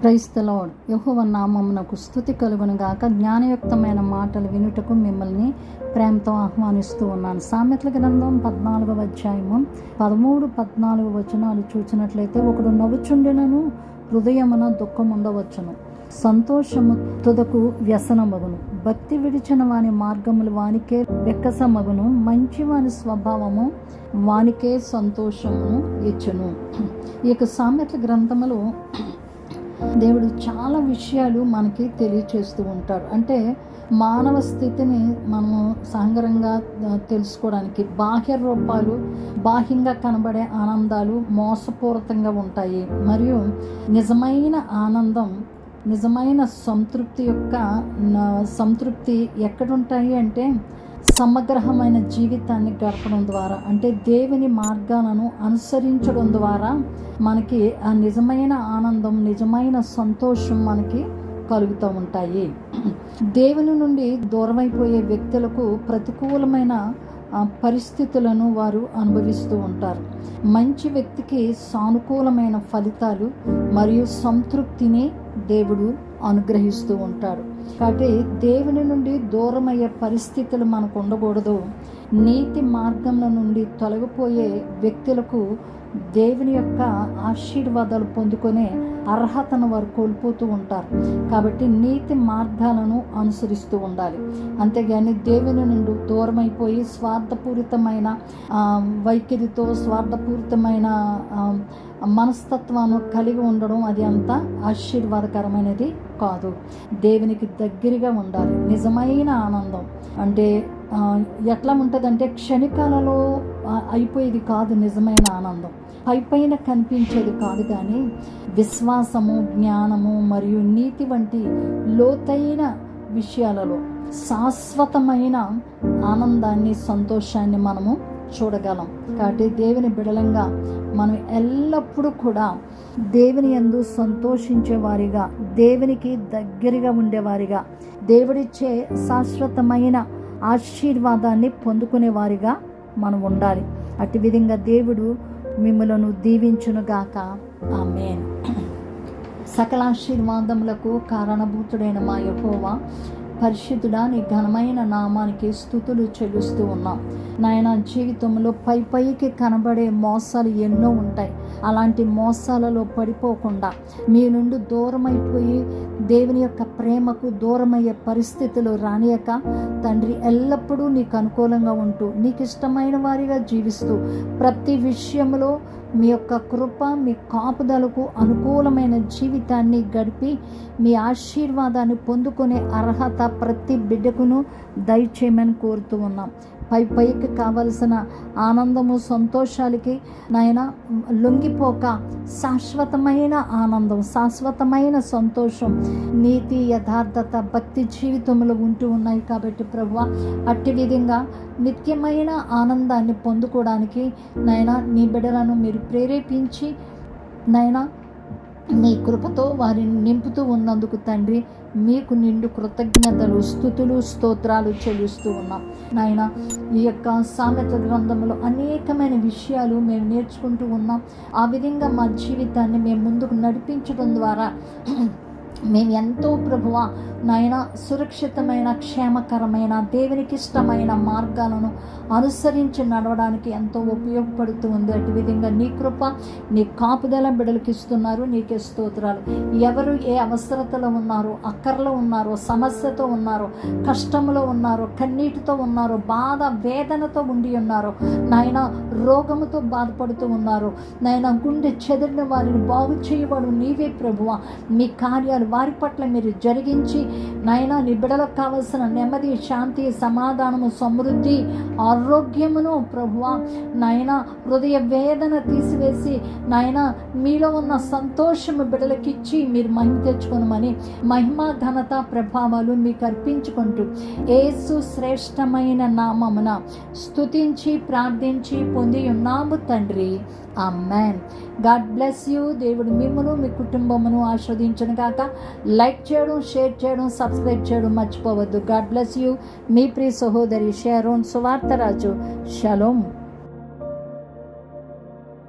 క్రైస్తలోడ్ యహోవ నామమునకు స్థుతి కలుగునుగాక. జ్ఞానయుక్తమైన మాటలు వినుటకు మిమ్మల్ని ప్రేమతో ఆహ్వానిస్తూ ఉన్నాను. సామెతల గ్రంథం పద్నాలుగవ అధ్యాయము పదమూడు పద్నాలుగు వచనాలు చూసినట్లయితే ఒకడు నవ్వుచుండినను హృదయమున దుఃఖం ఉండవచ్చును సంతోషము తుదకు వ్యసనమగును. భక్తి విడిచిన వాని మార్గములు వానికే వెక్కసమగును. మంచి వాని స్వభావము వానికే సంతోషమును ఇచ్చును. ఈ యొక్క సామెతల గ్రంథములో దేవుడు చాలా విషయాలు మనకి తెలియచేస్తూ ఉంటాడు అంటే మానవ స్థితిని మనము సంగరంగా తెలుసుకోవడానికి బాహ్య రూపాలు బాహ్యంగా కనబడే ఆనందాలు మోసపూరితంగా ఉంటాయి. మరియు నిజమైన ఆనందం నిజమైన సంతృప్తి యొక్క సంతృప్తి ఎక్కడుంటాయి అంటే సమగ్రహమైన జీవితాన్ని గడపడం ద్వారా అంటే దేవుని మార్గాలను అనుసరించడం ద్వారా మనకి ఆ నిజమైన ఆనందం నిజమైన సంతోషం మనకి కలుగుతూ ఉంటాయి. దేవుని నుండి దూరమైపోయే వ్యక్తులకు ప్రతికూలమైన పరిస్థితులను వారు అనుభవిస్తూ ఉంటారు. మంచి వ్యక్తికి సానుకూలమైన ఫలితాలు మరియు సంతృప్తిని దేవుడు అనుగ్రహిస్తూ ఉంటాడు కాబట్టి దేవుని నుండి దూరమయ్యే పరిస్థితులు మనకు ఉండకూడదు. నీతి మార్గంల నుండి తొలగిపోయే వ్యక్తులకు దేవుని యొక్క ఆశీర్వాదాలు పొందుకునే అర్హతను వారు కోల్పోతూ ఉంటారు. కాబట్టి నీతి మార్గాలను అనుసరిస్తూ ఉండాలి. అంతేగాని దేవుని నుండి దూరమైపోయి స్వార్థపూరితమైన వైఖరితో స్వార్థపూరితమైన మనస్తత్వాన్ని కలిగి ఉండడం అది అంత ఆశీర్వాదకరమైనది కాదు. దేవునికి దగ్గరగా ఉండాలి. నిజమైన ఆనందం. అంటే ఎట్లా ఉంటుందంటే క్షణికాలలో అయిపోయేది కాదు నిజమైన ఆనందం. పై పైన కనిపించేది కాదు కానీ విశ్వాసము జ్ఞానము మరియు నీతి వంటి లోతైన విషయాలలో శాశ్వతమైన ఆనందాన్ని సంతోషాన్ని మనము చూడగలం. కాబట్టి దేవుని బిడలంగా మనం ఎల్లప్పుడూ కూడా దేవుని యందు సంతోషించే వారిగా దేవునికి దగ్గరగా ఉండేవారిగా దేవుడిచ్చే శాశ్వతమైన ఆశీర్వాదాన్ని పొందుకునే వారిగా మనం ఉండాలి. అటు విధంగా దేవుడు మిమ్మలను దీవించునుగాక. ఆమె సకల ఆశీర్వాదములకు కారణభూతుడైన మా యహోవా పరిశుద్ధుడా నీ ఘనమైన నామానికి స్థుతులు చెల్లిస్తూ ఉన్నాం. నాయన జీవితంలో పై పైకి కనబడే మోసాలు ఎన్నో ఉంటాయి. అలాంటి మోసాలలో పడిపోకుండా మీ నుండి దూరమైపోయి దేవుని యొక్క ప్రేమకు దూరమయ్యే పరిస్థితులు రానియక తండ్రి ఎల్లప్పుడూ నీకు అనుకూలంగా ఉంటూ నీకు ఇష్టమైన వారిగా జీవిస్తూ ప్రతి విషయంలో మీ యొక్క కృప మీ కాపుదలకు అనుకూలమైన జీవితాన్ని గడిపి మీ ఆశీర్వాదాన్ని పొందుకునే అర్హత ప్రతి బిడ్డకును దయచేయమని కోరుతూ ఉన్నాం. పై పైకి కావలసిన ఆనందము సంతోషాలకి నాయన లొంగిపోక శాశ్వతమైన ఆనందం శాశ్వతమైన సంతోషం నీతి యథార్థత భక్తి జీవితంలో ఉంటూ ఉన్నాయి కాబట్టి ప్రభు అట్టి విధంగా నిత్యమైన ఆనందాన్ని పొందుకోవడానికి నాయన నీ బిడ్డలను మీరు ప్రేరేపించి నాయన నీ కృపతో వారిని నింపుతూ ఉన్నందుకు తండ్రి మీకు నిండు కృతజ్ఞతలు స్థుతులు స్తోత్రాలు చెల్లిస్తూ ఉన్నాం. నాయన ఈ యొక్క సామెత గ్రంథంలో అనేకమైన విషయాలు మేము నేర్చుకుంటూ ఉన్నాం. ఆ విధంగా మా జీవితాన్ని మేము ముందుకు నడిపించడం ద్వారా మేము ఎంతో ప్రభువ నాయన సురక్షితమైన క్షేమకరమైన దేవునికి ఇష్టమైన మార్గాలను అనుసరించి నడవడానికి ఎంతో ఉపయోగపడుతూ ఉంది. అటు విధంగా నీ కృప నీ కాపుదల బిడలకు ఇస్తున్నారు. నీకే స్తోత్రాలు. ఎవరు ఏ అవసరతలో ఉన్నారో అక్కర్లో ఉన్నారో సమస్యతో ఉన్నారో కష్టంలో ఉన్నారో కన్నీటితో ఉన్నారో బాధ వేదనతో ఉండి ఉన్నారో నాయన రోగముతో బాధపడుతూ ఉన్నారు నాయన గుండె చెదిరిన వారిని బాగు చేయవాడు నీవే ప్రభువ. మీ కార్యాలు వారి పట్ల మీరు జరిగించి నాయన నీ బిడలకు కావలసిన నెమ్మది శాంతి సమాధానము సమృద్ధి ఆరోగ్యమును ప్రభువ నాయన హృదయ వేదన తీసివేసి నాయన మీలో ఉన్న సంతోషము బిడలకిచ్చి మీరు మహిమ తెచ్చుకోనమని మహిమ ఘనత ప్రభావాలు మీకు అర్పించుకుంటూ ఏసు శ్రేష్టమైన నామమున స్తుతించి ప్రార్థించి పొంది ఉన్నాము తండ్రి. Amen God bless you. దేవుడు మిమ్మను మీ కుటుంబమును ఆస్వాదించను కాక లైక్ చేయడం షేర్ చేయడం సబ్స్క్రైబ్ చేయడం మర్చిపోవద్దు. God bless you. మీ ప్రియ సహోదరి షేరోన్ సువార్తరాజు. షలోమ్